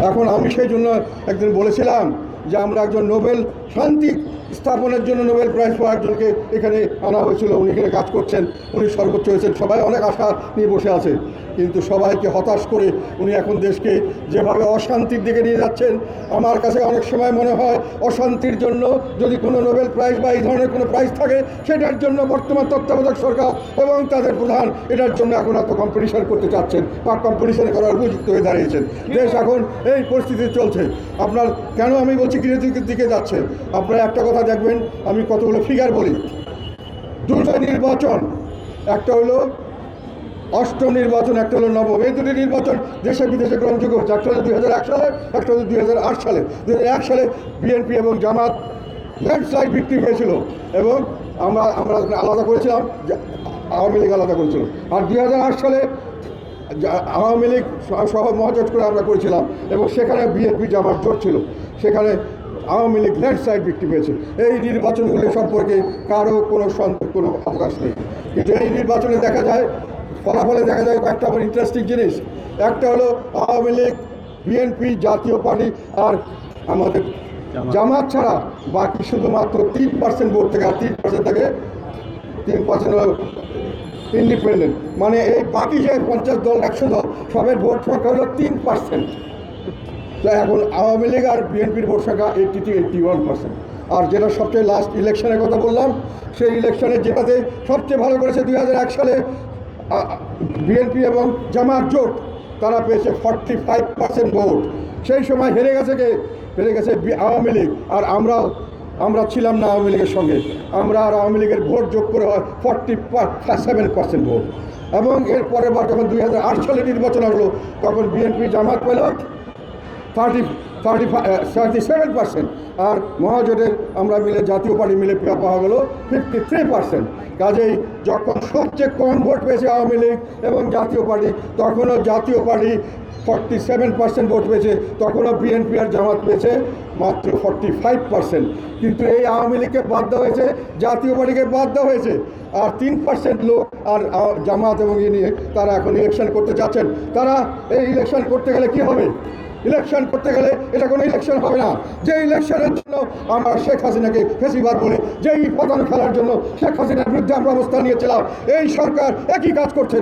এখন আমি সেই জন্য একদিন বলেছিলাম যে আমরা একজন নোবেল শান্তি স্থাপনের জন্য নোবেল প্রাইজ পাওয়ার একজনকে এখানে আনা হয়েছিল, উনি এখানে কাজ করছেন, উনি সর্বোচ্চ হয়েছেন, সবাই অনেক আশা নিয়ে বসে আছে। কিন্তু সবাইকে হতাশ করে উনি এখন দেশকে যেভাবে অশান্তির দিকে নিয়ে যাচ্ছেন, আমার কাছে অনেক সময় মনে হয় অশান্তির জন্য যদি কোনো নোবেল প্রাইজ বা এই ধরনের কোনো প্রাইজ থাকে, সেটার জন্য বর্তমান তত্ত্বাবধায়ক সরকার এবং তাদের প্রধান এটার জন্য এখন এত কম্পিটিশন করতে চাচ্ছেন বা কম্পিটিশন করার উপযুক্ত হয়ে দাঁড়িয়েছেন। দেশ এখন এই পরিস্থিতি চলছে। আপনার, কেন আমি বলছি গৃহযুগের দিকে যাচ্ছে। আপনারা একটা কথা দেখবেন, আমি কতগুলো ফিগার বলি। দুটো নির্বাচন, একটা হলো অষ্টম নির্বাচন, একটা হলো নবম। এই দুটি নির্বাচন দেশে বিদেশে গ্রহণযোগ্য। হচ্ছে একটা হলো দুই হাজার এক সালে, একটা হলো দুই হাজার আট সালে। দুই হাজার এক সালে বিএনপি এবং জামাত ল্যান্ডস্লাইড বিক্রি হয়েছিল। এবং আমরা আমরা আলাদা করেছিলাম আওয়ামী লীগ আলাদা করেছিল। আর দুই হাজার আট সালে আওয়ামী লীগ সহ মহাজোট করে আমরা করেছিলাম এবং সেখানে বিএনপি জামাত জোট ছিল। সেখানে আওয়ামী লীগ ল্যান্ডস্লাইড বিক্রি হয়েছে। এই নির্বাচনগুলি সম্পর্কে কারও কোনো সন্দেহ কোনো অবকাশ নেই। কিন্তু এই নির্বাচনে দেখা যায় ফলাফলে দেখা যায় কয়েকটা আমার ইন্টারেস্টিং জিনিস। একটা হলো Awami League BNP Jatiya Party আর আমাদের জামাত। ছাড়া বাকি শুধুমাত্র তিন পার্সেন্ট ভোট থেকে আর তিন পার্সেন্ট থেকে তিন পার্সেন্ট ইন্ডিপেন্ডেন্ট মানে এই বাকি যে পঞ্চাশ দল, একশো দল, সবের ভোট সংখ্যা হলো তিন পার্সেন্ট তো এখন আওয়ামী লীগ আর বিএনপির ভোট সংখ্যা eighty two eighty one percent আর যেটা সবচেয়ে লাস্ট ইলেকশনের কথা বললাম, সেই ইলেকশনে যেটাতে সবচেয়ে ভালো করেছে দুই সালে বিএনপি এবং জামাত জোট, তারা পেয়েছে ফর্টি ফাইভ পার্সেন্ট ভোট। সেই সময় হেরে গেছে কে? হেরে গেছে আওয়ামী লীগ। আর আমরাও আমরা ছিলাম না আওয়ামী লীগের সঙ্গে। আমরা আর আওয়ামী লীগের ভোট যোগ করে হয় ফর্টি সেভেন পার্সেন্ট ভোট। এবং এর পরের বার যখন দুই হাজার সালে নির্বাচন হলো, তখন বিএনপি জামাত পেল thirty thirty thirty seven percent আর মহাজোটের আমরা মিলে, জাতীয় পার্টি মিলে পাওয়া গেলো ফিফটি থ্রি পার্সেন্ট কাজেই যখন সবচেয়ে কম ভোট পেয়েছে আওয়ামী লীগ এবং জাতীয় পার্টি, তখনও Jatiya Party forty seven percent vote পেয়েছে, তখনও বিএনপি আর জামাত পেয়েছে মাত্র ফর্টি ফাইভ পার্সেন্ট কিন্তু এই আওয়ামী লীগকে বাদ দেওয়া হয়েছে, জাতীয় পার্টিকে বাদ দেওয়া হয়েছে। আর তিন পার্সেন্ট লোক আর জামাত এবং ইয়ে নিয়ে তারা এখন ইলেকশন করতে চাচ্ছেন তারা এই ইলেকশন করতে গেলে কি হবে? ইলেকশন করতে গেলে এটা কোনো ইলেকশন হবে না। যে ইলেকশনের জন্য আমরা শেখ হাসিনাকে ফেসিবাদ বলি, যেই পতন খেলার জন্য শেখ হাসিনার বিরুদ্ধে আমরা অবস্থান নিয়েছিলাম, এই সরকার একই কাজ করছে।